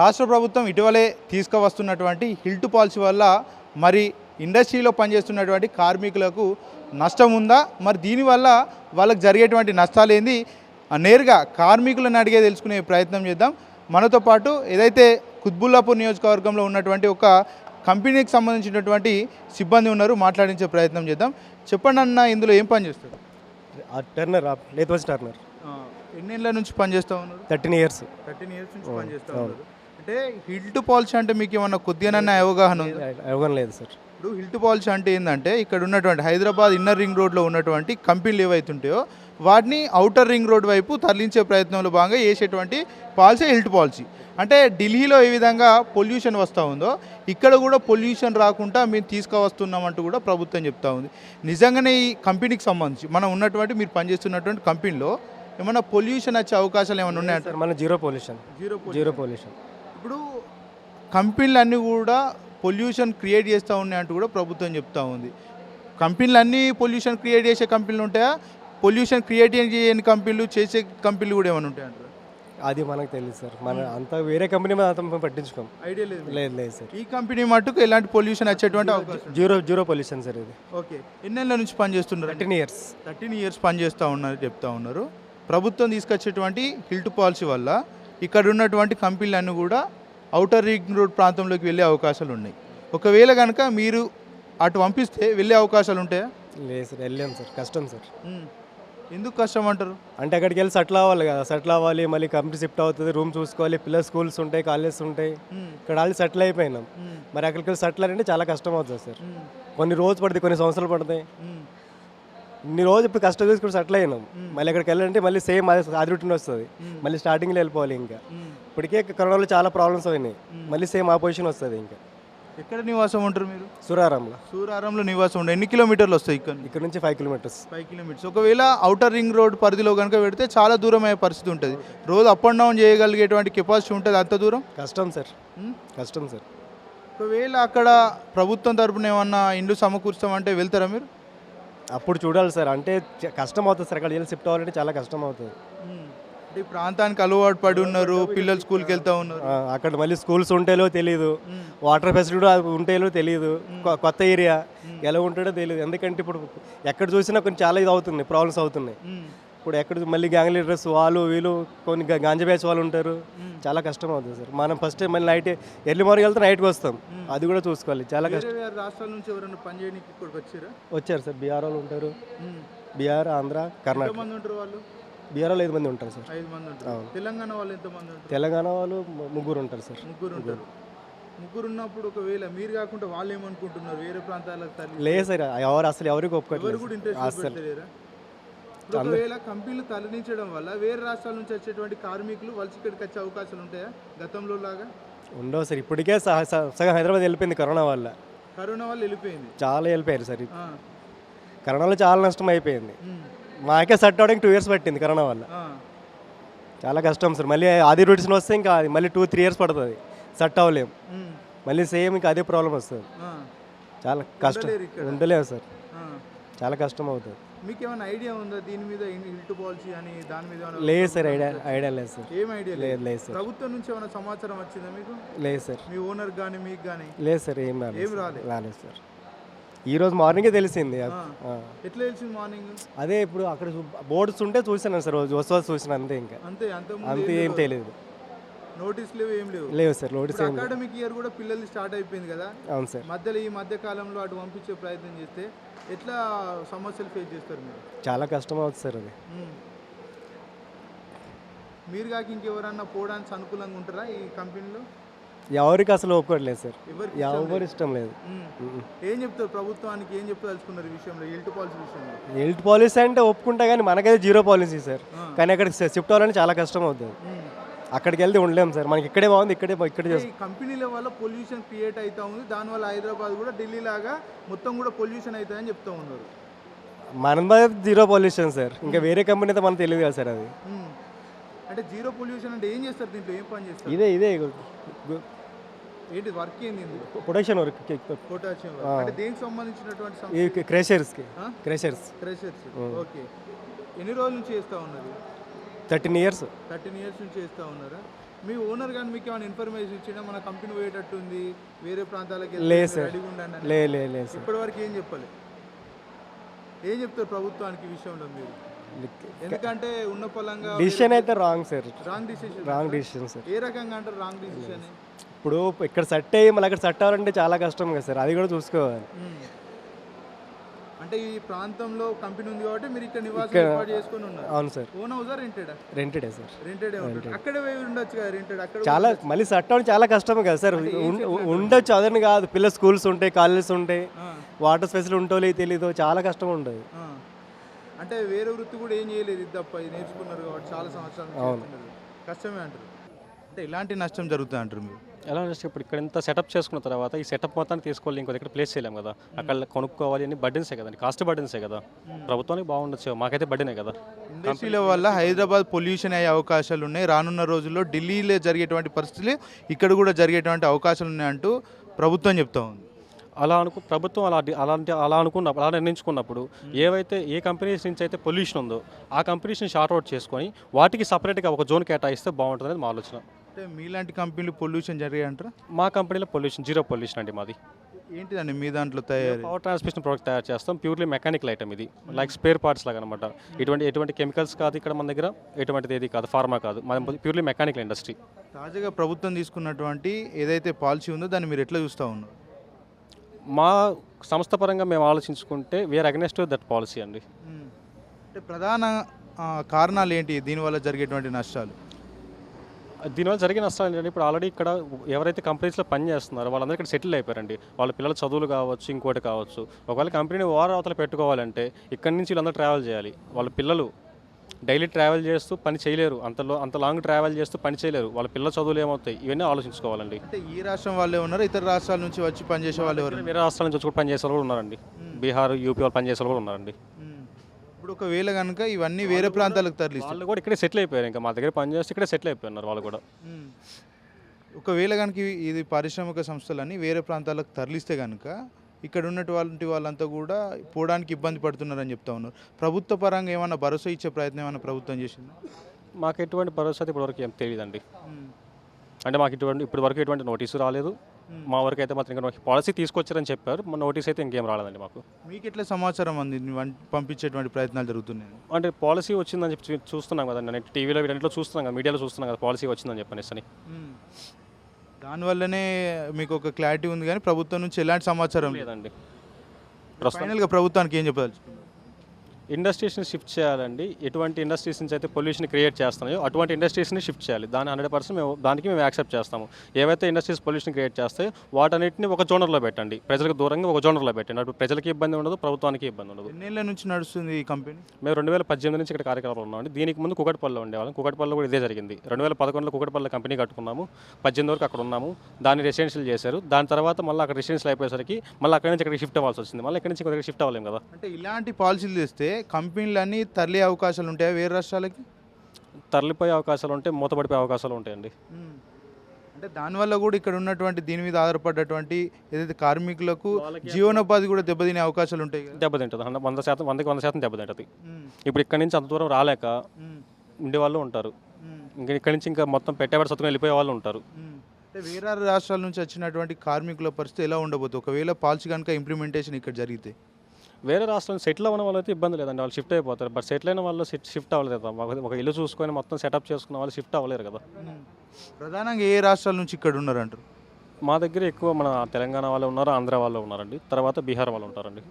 రాష్ట్ర ప్రభుత్వం ఇటీవలే తీసుకువస్తున్నటువంటి హిల్ట్ పాలసీ వల్ల మరి ఇండస్ట్రీలో పనిచేస్తున్నటువంటి కార్మికులకు నష్టం ఉందా? మరి దీనివల్ల వాళ్ళకి జరిగేటువంటి నష్టాలు ఏంది? నేరుగా కార్మికులను అడిగే తెలుసుకునే ప్రయత్నం చేద్దాం. మనతో పాటు ఏదైతే కుత్బుల్లాపూర్ నియోజకవర్గంలో ఉన్నటువంటి ఒక కంపెనీకి సంబంధించినటువంటి సిబ్బంది ఉన్నారు మాట్లాడించే ప్రయత్నం చేద్దాం. చెప్పండి అన్న ఇందులో ఏం పని చేస్తారు? ఆ టర్నర్ వచ్చి టర్నర్. ఎన్నేళ్ళ నుంచి పనిచేస్తూ ఉన్నారు? Thirteen years. థర్టీన్ ఇయర్స్ నుంచి పనిచేస్తూ ఉన్నారు. అంటే హిల్ట్ పాలసీ అంటే మీకు ఏమన్నా కొద్దిగానన్నా అవగాహన ఉందా? అవగాహన లేదు సార్. ఇప్పుడు హిల్ట్ పాలసీ అంటే ఏంటంటే ఇక్కడ ఉన్నటువంటి హైదరాబాద్ ఇన్నర్ రింగ్ రోడ్లో ఉన్నటువంటి కంపెనీలు ఏవైతే ఉంటాయో వాటిని అవుటర్ రింగ్ రోడ్ వైపు తరలించే ప్రయత్నంలో భాగంగా వేసేటువంటి పాలసీ హిల్ట్ పాలసీ. అంటే ఢిల్లీలో ఏ విధంగా పొల్యూషన్ వస్తూ ఉందో ఇక్కడ కూడా పొల్యూషన్ రాకుండా మేము తీసుకువస్తున్నామంటూ కూడా ప్రభుత్వం చెప్తా ఉంది. నిజంగానే ఈ కంపెనీకి సంబంధించి మనం ఉన్నటువంటి మీరు పనిచేస్తున్నటువంటి కంపెనీలో ఏమన్నా పొల్యూషన్ వచ్చే అవకాశాలు ఏమైనా ఉన్నాయంట సార్ మన zero pollution. Zero zero pollution. ఇప్పుడు కంపెనీలు అన్నీ కూడా పొల్యూషన్ క్రియేట్ చేస్తూ ఉన్నాయంటూ కూడా ప్రభుత్వం చెప్తా ఉంది. కంపెనీలు అన్నీ పొల్యూషన్ క్రియేట్ చేసే కంపెనీలు ఉంటాయా? పొల్యూషన్ క్రియేట్ చేయని కంపెనీలు చేసే కంపెనీలు కూడా ఏమైనా ఉంటాయంటారు అది మనకు తెలియదు సార్. మన అంత వేరే కంపెనీ మీద అంత పట్టించుకోం. ఐడియా లేదు లేదు లేదు సార్. ఈ కంపెనీ మట్టుకు ఎలాంటి పొల్యూషన్ వచ్చేటువంటి అవకాశం జీరో జీరో పొల్యూషన్ సార్ ఇది. ఓకే. ఎన్నెళ్ళ నుంచి పనిచేస్తున్నారు? Thirteen years. థర్టీన్ ఇయర్స్ పనిచేస్తూ ఉన్నారు చెప్తా ఉన్నారు. ప్రభుత్వం తీసుకొచ్చేటువంటి హిల్ట్ పాలసీ వల్ల ఇక్కడ ఉన్నటువంటి కంపెనీలన్నీ కూడా అవుటర్ రింగ్ రోడ్ ప్రాంతంలోకి వెళ్ళే అవకాశాలు ఉన్నాయి ఒకవేళ కనుక మీరు అటు పంపిస్తే వెళ్ళే అవకాశాలు ఉంటాయా లేదు సార్ వెళ్ళాం సార్ కష్టం సార్. ఎందుకు కష్టం అంటారు అంటే అక్కడికి వెళ్ళి సెటిల్ అవ్వాలి కదా సెటిల్ అవ్వాలి మళ్ళీ కంపెనీ షిఫ్ట్ అవుతుంది రూమ్ చూసుకోవాలి పిల్లల స్కూల్స్ ఉంటాయి కాలేజెస్ ఉంటాయి. ఇక్కడ ఆల్రెడీ సెటిల్ అయిపోయినాం. మరి అక్కడికి వెళ్ళి సెటిల్ అంటే చాలా కష్టం అవుతుంది సార్. కొన్ని రోజులు పడుతుంది కొన్ని సంవత్సరాలు పడతాయి. ఇన్ని రోజులు ఇప్పుడు కష్టం చేసుకుని సెటిల్ అయినాం. మళ్ళీ అక్కడికి వెళ్ళాలంటే మళ్ళీ సేమ్ అదే అది రూటీన్ వస్తుంది. మళ్ళీ స్టార్టింగ్లో వెళ్ళిపోవాలి ఇంకా. ఇప్పటికే కరోనాలో చాలా ప్రాబ్లమ్స్ అయినాయి. మళ్ళీ సేమ్ ఆ పొజిషన్ వస్తుంది ఇంకా. ఎక్కడ నివాసం ఉంటారు మీరు? సురారంలో. సూరారంలో నివాసం ఉండే. ఎన్ని కిలోమీటర్లు వస్తాయి ఇక్కడ? నుంచి? ఇక్కడ నుంచి ఫైవ్ కిలోమీటర్స్ ఫైవ్ కిలోమీటర్స్ ఒకవేళ అవుటర్ రింగ్ రోడ్ పరిధిలో కనుక పెడితే చాలా దూరం అయ్యే పరిస్థితి ఉంటుంది. రోజు అప్ అండ్ డౌన్ చేయగలిగేటువంటి కెపాసిటీ ఉంటుంది అంత దూరం? కష్టం సార్. కష్టం సార్. ఒకవేళ అక్కడ ప్రభుత్వం తరపున ఏమన్నా ఇండ్లు సమకూర్చామంటే వెళ్తారా మీరు? అప్పుడు చూడాలి సార్. అంటే కష్టం అవుతుంది సార్. అక్కడ వెళ్ళి షిఫ్ట్ అవ్వాలంటే చాలా కష్టం అవుతుంది ఈ ప్రాంతానికి అలవాటు పడి ఉన్నారు పిల్లలు స్కూల్కి వెళ్తా ఉన్నారు. అక్కడ మళ్ళీ స్కూల్స్ ఉంటేలో తెలియదు వాటర్ ఫెసిలిటీ ఉంటేలో తెలియదు కొత్త ఏరియా ఎలా ఉంటాడో తెలియదు ఎందుకంటే ఇప్పుడు ఎక్కడ చూసినా కొన్ని చాలా ఇది అవుతున్నాయి ప్రాబ్లమ్స్ అవుతున్నాయి. ఇప్పుడు ఎక్కడ మళ్ళీ గ్యాంగ్ లీడర్స్ వాళ్ళు వీళ్ళు కొన్ని గాంజా బ్యాచ్ వాళ్ళు ఉంటారు. చాలా కష్టం అవుతుంది సార్. మనం ఫస్ట్ మళ్ళీ నైట్ ఎర్లీ మార్నింగ్ వెళ్తే నైట్కి వస్తాం. అది కూడా చూసుకోవాలి. చాలా కష్టం. రాష్ట్రాల నుంచి ఎవరైనా పని చేయడానికి ఇక్కడికి వచ్చారా? వచ్చారు సార్. బీహార్ వాళ్ళు ఉంటారు. బీహార్ ఆంధ్ర కర్ణాటక. ఉంటారు వాళ్ళు? ఐదు మంది ఉంటారు సార్. ఐదు మంది ఉంటారు. తెలంగాణ వాళ్ళు ఎంతమంది ఉంటారు? తెలంగాణ వాళ్ళు ముగ్గురు ఉంటారు సార్. ముగ్గురు ఉంటారు. ముగ్గురు ఉన్నప్పుడు ఒకవేళ మీరు కాకుండా వాళ్ళు ఏమనుకుంటున్నారు? వేరే ప్రాంతాలకు లేదు సార్. ఎవరు అసలు ఎవరికి ఎవరు ఒప్పుకోవట్లేదు అసలు ఒకవేళ కంపెనీలు తరలించడం వల్ల వేరే రాష్ట్రాల నుంచి వచ్చేటువంటి కార్మికులు వలస ఇక్కడికి వచ్చే అవకాశాలు ఉంటాయా? గతంలో లాగా? ఉండవు సార్. ఇప్పటికే సగం హైదరాబాద్ వెళ్ళిపోయింది కరోనా వల్ల. కరోనా వల్ల వెళ్ళిపోయింది? చాలా వెళ్ళిపోయారు సార్. కరోనాలో చాలా నష్టం అయిపోయింది. మాకే సెట్ అవడానికి టూ ఇయర్స్ పట్టింది కరోనా వల్ల. చాలా కష్టం సార్. మళ్ళీ ఆది రొటీన్ వస్తే ఇంకా అది మళ్ళీ టూ త్రీ ఇయర్స్ పడుతుంది. సెట్ అవ్వలేం. ఉమ్, మళ్ళీ సేమ్ ఇంకా అదే ప్రాబ్లం వస్తుంది. చాలా కష్టం. ఉండలేము సార్. చాలా కష్టం అవుతుంది మీకు ఏమైనా ఐడియా ఉందా? దీని మీద హిల్ట్ పాలసీ అని దాని మీద లేదు సార్ ఐడియా ఐడియా లేదు సార్. ఏం ఐడియా లేదు? లేదు సార్. ప్రభుత్వం నుంచి ఏమైనా సమాచారం వచ్చిందా మీకు? లేదు సార్. మీ ఓనర్ కానీ మీకు కానీ లేదు సార్ ఏం రాలేదు ఏం. రాలేదు? రాలేదు సార్. ఈ రోజు మార్నింగే తెలిసింది. ఎట్లా తెలిసింది మార్నింగ్? అదే ఇప్పుడు అక్కడ బోర్డ్స్ ఉంటే చూసాను సార్ రోజు వస్తు చూసిన అంతే ఇంకా. అంతే అంత అంతే ఏం తెలియదు. నోటీస్ లేవు ఏం లేవు. లేవు సార్ నోటీస్ ఏం అకాడమిక్ ఇయర్ కూడా పిల్లలు స్టార్ట్ అయిపోయింది కదా. అవును సార్. మధ్యలో ఈ మధ్య కాలంలో అటు పంపించే ప్రయత్నం చేస్తే ఎట్లా సమస్యలు ఫేస్ చేస్తారు మీరు? చాలా కష్టం అవుతుంది సార్ అది. మీరు కాక ఇంకెవరన్నా పోవడానికి అనుకూలంగా ఉంటారా ఈ కంపెనీలో? ఎవరికి అసలు ఒప్పుకోవట్లేదు సార్. ఎవరు ఇష్టం లేదు. ఏం చెప్తారు ప్రభుత్వానికి? ఏం చెప్తలుచుకున్నారు ఈ విషయంలో? హెల్త్ పాలసీ విషయంలో? హెల్త్ పాలసీ అంటే ఒప్పుకుంటా కానీ మనకైతే జీరో పాలసీ సార్. కానీ అక్కడ షిఫ్ట్ అవ్వాలంటే చాలా కష్టం అవుతుంది. అక్కడికి వెళ్తే ఉండలేము సార్. మనకి ఇక్కడే బాగుంది ఇక్కడే ఇక్కడే ఈ కంపెనీల వల్ల పొల్యూషన్ క్రియేట్ అవుతా ఉంది. దానివల్ల హైదరాబాద్ కూడా ఢిల్లీ లాగా మొత్తం కూడా పొల్యూషన్ అవుతుందని చెప్తా ఉన్నారు. మన జీరో పొల్యూషన్ సార్. ఇంకా వేరే కంపెనీ అయితే మనకు తెలియదు కదా సార్ అది. అంటే జీరో పొల్యూషన్ అంటే ఏం చేస్తారు దీంట్లో? ఏం పని చేస్తారు? ఇదే ఇదే ఏంటి వర్క్ ఏంది ప్రొడక్షన్ వర్క్ పొటాషియం అంటే దేనికి సంబంధించినటువంటి క్రెషర్స్కి? క్రెషర్స్ క్రషర్స్ ఓకే ఎన్ని రోజుల నుంచి చేస్తూ ఉన్నారు? Thirteen years. థర్టీన్ ఇయర్స్ నుంచి చేస్తూ ఉన్నారా? మీ ఓనర్ కానీ మీకు ఏమైనా ఇన్ఫర్మేషన్ ఇచ్చినా మన కంపెనీ పోయేటట్టు ఉంది వేరే ప్రాంతాలకు. లే లే సార్. ఇప్పటి వరకు ఏం చెప్పాలి. ఏం చెప్తారు ప్రభుత్వానికి విషయంలో మీరు? ఎందుకంటే ఉన్న పొలంగా డిసిషన్ అయితే wrong sir. Wrong decision wrong decision sir. ఏ రకంగా అంటారు రాంగ్ డిసిషన్ ఇప్పుడు ఇక్కడ సెట్ అయ్యి మళ్ళీ అక్కడ సెట్ అవ్వాలంటే చాలా కష్టం కదా సార్. అది కూడా చూసుకోవాలి. అంటే ఈ ప్రాంతంలో కంపెనీ ఉంది కాబట్టి మీరు ఇక్కడ నివాసం ఏర్పాటు చేసుకొని ఉన్నారు. అవును సార్. ఓన్ హౌసా రెంటెడా రెంటెడే సార్. రెంటెడే ఉంటుంది? అక్కడే పోయి ఉండొచ్చు కదా రెంటెడ్ అక్కడ చాలా మళ్ళీ సెట్ అవ్వడం చాలా కష్టం కదా సార్. ఉండొచ్చు అదని కాదు. పిల్లల స్కూల్స్ ఉంటాయి కాలేజెస్ ఉంటాయి. వాటర్ ఫెసిలిటీ ఉంటో లేదో తెలీదు చాలా కష్టం ఉంటుంది. అంటే వేరే వృత్తి కూడా ఏం చేయలేదు ఇది తప్ప. నేర్చుకున్నారు కాబట్టి చాలా సంవత్సరాలు. కష్టమే అంటారు. అంటే ఇలాంటి నష్టం జరుగుతుంది అంటారు మీరు? ఎలా అంటే ఇప్పుడు ఇక్కడ ఇంత సెటప్ చేసుకున్న తర్వాత ఈ సెటప్ మొత్తాన్ని తీసుకోవాలి ఇంకో దగ్గర ప్లేస్ చేయలేం కదా. అక్కడ కొనుక్కోవాలి అని బడ్డెన్సే కదండి. కాస్ట్ బడ్డెన్సే కదా. ప్రభుత్వానికి బాగుండొచ్చు మాకైతే బడ్డెనే కదా. ఇండస్ట్రీల వల్ల హైదరాబాద్ పొల్యూషన్ అయ్యే అవకాశాలు ఉన్నాయి. రానున్న రోజుల్లో ఢిల్లీలో జరిగేటువంటి పరిస్థితులు ఇక్కడ కూడా జరిగేటువంటి అవకాశాలు ఉన్నాయంటూ ప్రభుత్వం చెప్తా ఉంది. అలా అనుకు ప్రభుత్వం అలా అలాంటి అలా అనుకున్నప్పుడు అలా నిర్ణయించుకున్నప్పుడు ఏవైతే ఏ కంపెనీస్ నుంచి అయితే పొల్యూషన్ ఉందో ఆ కంపెనీస్ని షార్ట్ అవుట్ చేసుకొని వాటికి సపరేట్గా ఒక జోన్ కేటాయిస్తే బాగుంటుంది అనేది మా ఆలోచన. అంటే మీలాంటి కంపెనీలు పొల్యూషన్ జరిగాయంటారా? మా కంపెనీలో పొల్యూషన్ జీరో పొల్యూషన్ అండి మాది. ఏంటిదండి మీ దాంట్లో తయారీ? పవర్ ట్రాన్స్మిషన్ ప్రోడక్ట్ తయారు చేస్తాం ప్యూర్లీ మెకానికల్ ఐటమ్ ఇది. లైక్ స్పేర్ పార్ట్స్ లాగా అనమాట ఎటువంటి ఎటువంటి కెమికల్స్ కాదు ఇక్కడ మన దగ్గర ఎటువంటిది ఏది కాదు ఫార్మా కాదు. మన ప్యూర్లీ మెకానికల్ ఇండస్ట్రీ తాజాగా ప్రభుత్వం తీసుకున్నటువంటి ఏదైతే పాలసీ ఉందో దాన్ని మీరు ఎట్లా చూస్తూ ఉన్నారు? మా సంస్థ పరంగా మేము ఆలోచించుకుంటే వీఆర్ అగెనెస్ట్ దట్ పాలసీ అండి. అంటే ప్రధాన కారణాలు ఏంటి? దీనివల్ల జరిగేటువంటి నష్టాలు. దీనివల్ల జరిగిన నష్టాలు ఏంటంటే ఇప్పుడు ఆల్రెడీ ఇక్కడ ఎవరైతే కంపెనీస్లో పని చేస్తున్నారో వాళ్ళందరూ ఇక్కడ సెటిల్ అయిపోయారండి. వాళ్ళ పిల్లల చదువులు కావచ్చు ఇంకోటి కావచ్చు. ఒకవేళ కంపెనీని ఓవర్ అవతల పెట్టుకోవాలంటే ఇక్కడి నుంచి వీళ్ళందరూ ట్రావెల్ చేయాలి. వాళ్ళ పిల్లలు డైలీ ట్రావెల్ చేస్తూ పని చేయలేరు. అంతలో అంత లాంగ్ ట్రావెల్ చేస్తూ పని చేయలేరు. వాళ్ళ పిల్లల చదువులు ఏమవుతాయి? ఇవన్నీ ఆలోచించుకోవాలండి. అంటే ఈ రాష్ట్రం వాళ్ళే ఉన్నారు? ఇతర రాష్ట్రాల నుంచి వచ్చి పనిచేసే వాళ్ళు ఎవరు వేరే రాష్ట్రాల నుంచి వచ్చి కూడా పని చేసే వాళ్ళు కూడా ఉన్నారండి. బీహార్ యూపీ వాళ్ళు పని చేసే వాళ్ళు కూడా ఉన్నారండి. ఇప్పుడు ఒకవేళ కనుక ఇవన్నీ వేరే ప్రాంతాలకు తరలిస్తారు వాళ్ళు కూడా ఇక్కడే సెటిల్ అయిపోయారు ఇంకా మా దగ్గర పని చేస్తే ఇక్కడే సెటిల్ అయిపోయినారు వాళ్ళు కూడా. ఒకవేళ కనుక ఇది పారిశ్రామిక సంస్థలన్నీ వేరే ప్రాంతాలకు తరలిస్తే కనుక ఇక్కడ ఉన్నటువంటి వాళ్ళంతా కూడా పోవడానికి ఇబ్బంది పడుతున్నారని చెప్తా ఉన్నారు. ప్రభుత్వ పరంగా ఏమైనా భరోసా ఇచ్చే ప్రయత్నం ఏమైనా ప్రభుత్వం చేసిందా? మాకు ఎటువంటి భరోసా ఇప్పటివరకు ఏం తెలియదండి. అంటే మాకు ఇటువంటి ఇప్పటి వరకు ఎటువంటి నోటీసు రాలేదు. మా వరకు అయితే మాత్రం ఇంకా పాలసీ తీసుకొచ్చారని చెప్పారు. మా నోటీస్ అయితే ఇంకేం రాలేదండి మాకు. మీకు ఎట్లా సమాచారం అంది? పంపించేటువంటి ప్రయత్నాలు జరుగుతున్నాయి. అంటే పాలసీ వచ్చిందని చెప్పి చూస్తున్నాం కదండి. నేను టీవీలో వీటన్నిటిలో చూస్తున్నాం కదా మీడియాలో చూస్తున్నాం కదా పాలసీ వచ్చిందని చెప్పనేసి అని. దానివల్లనే మీకు ఒక క్లారిటీ ఉంది కానీ ప్రభుత్వం నుంచి ఎలాంటి సమాచారం లేదు. లేదండి. ఫైనల్గా ప్రభుత్వానికి ఏం చెప్పదలుచుకున్నారు? ఇండస్ట్రీస్ని షిఫ్ట్ చేయాలండి. ఎటువంటి ఇండస్ట్రీస్ నుంచి అయితే పొల్యూషన్ క్రియేట్ చేస్తున్నాయో అటువంటి ఇండస్ట్రీస్ని షిఫ్ట్ చేయాలి. దాని హండ్రెడ్ పర్సెంట్ మేము దానికి మేము యాక్సెప్ట్ చేస్తాము. ఏవైతే ఇండస్ట్రీస్ పొల్యూషన్ క్రియేట్ చేస్తాయో వాటన్నిటిని ఒక జోనర్లో పెట్టండి. ప్రజలకు దూరంగా ఒక జోనర్లో పెట్టండి. అటు ప్రజలకి ఇబ్బంది ఉండదు ప్రభుత్వానికి ఇబ్బంది ఉండదు. ఎన్నేళ్ళ నుంచి నడుస్తుంది ఈ కంపెనీ? మేము రెండు వేల పద్దెనిమిది నుంచి ఇక్కడ కార్యక్రమాలు ఉన్నామండి దీనికి ముందు కుకట్పల్లిలో ఉండేవాళ్ళం. కుకట్పల్లిలో కూడా ఇదే జరిగింది. రెండు వేల పదకొండులో కుకట్పల్లి కంపెనీ కట్టుకున్నాము. పద్దెనిమిది వరకు అక్కడ ఉన్నాము. దాన్ని రెసిడెన్షియల్ చేశారు. దాని తర్వాత మళ్ళీ అక్కడ రెసిడెన్షియల్ అయిపోయేసరికి మళ్ళీ అక్కడి నుంచి ఇక్కడికి షిఫ్ట్ అవ్వాల్సి వచ్చింది. మళ్ళీ ఇక్కడి నుంచి ఇక్కడ షిఫ్ట్ అవ్వలేము కదా. అంటే ఇలాంటి పాలసీలు తెస్తే కంపెనీలన్నీ తరలే అవకాశాలు ఉంటాయా వేరే రాష్ట్రాలకి? తరలిపోయే అవకాశాలు ఉంటాయి మూతపడిపోయే అవకాశాలు ఉంటాయండి. అంటే దానివల్ల కూడా ఇక్కడ ఉన్నటువంటి దీని మీద ఆధారపడ్డటువంటి ఏదైతే కార్మికులకు జీవనోపాధి కూడా దెబ్బతినే అవకాశాలు ఉంటాయి దెబ్బతింటుంది. వంద శాతం వందకి వంద శాతం దెబ్బతింటుంది. ఇప్పుడు ఇక్కడి నుంచి అంత దూరం రాలేక ఉమ్, ఉండే వాళ్ళు ఉంటారు. ఇంకా ఇక్కడి నుంచి ఇంకా మొత్తం పెట్టేవాడు సత్తుకుని వెళ్ళిపోయే వాళ్ళు ఉంటారు. వేరే రాష్ట్రాల నుంచి వచ్చినటువంటి కార్మికుల పరిస్థితి ఎలా ఉండబోతుంది? ఒకవేళ పాలసీ కనుక ఇంప్లిమెంటేషన్ ఇక్కడ జరిగితే. వేరే రాష్ట్రం సెటిల్ అవ్వడం అయితే ఇబ్బంది లేదండి. వాళ్ళు షిఫ్ట్ అయిపోతారు. బట్ సెటిల్ అయిన వాళ్ళు షిఫ్ట్ అవ్వలేదు కదా. ఒక- ఇల్లు చూసుకొని మొత్తం సెటప్ చేసుకున్న వాళ్ళు షిఫ్ట్ అవ్వలేరు కదా. ప్రధానంగా ఏ రాష్ట్రాల నుంచి ఇక్కడ ఉన్నారంటారు? మా దగ్గర ఎక్కువ మన తెలంగాణ వాళ్ళు ఉన్నారు ఆంధ్ర వాళ్ళు ఉన్నారండి. తర్వాత బీహార్ వాళ్ళు ఉంటారండి.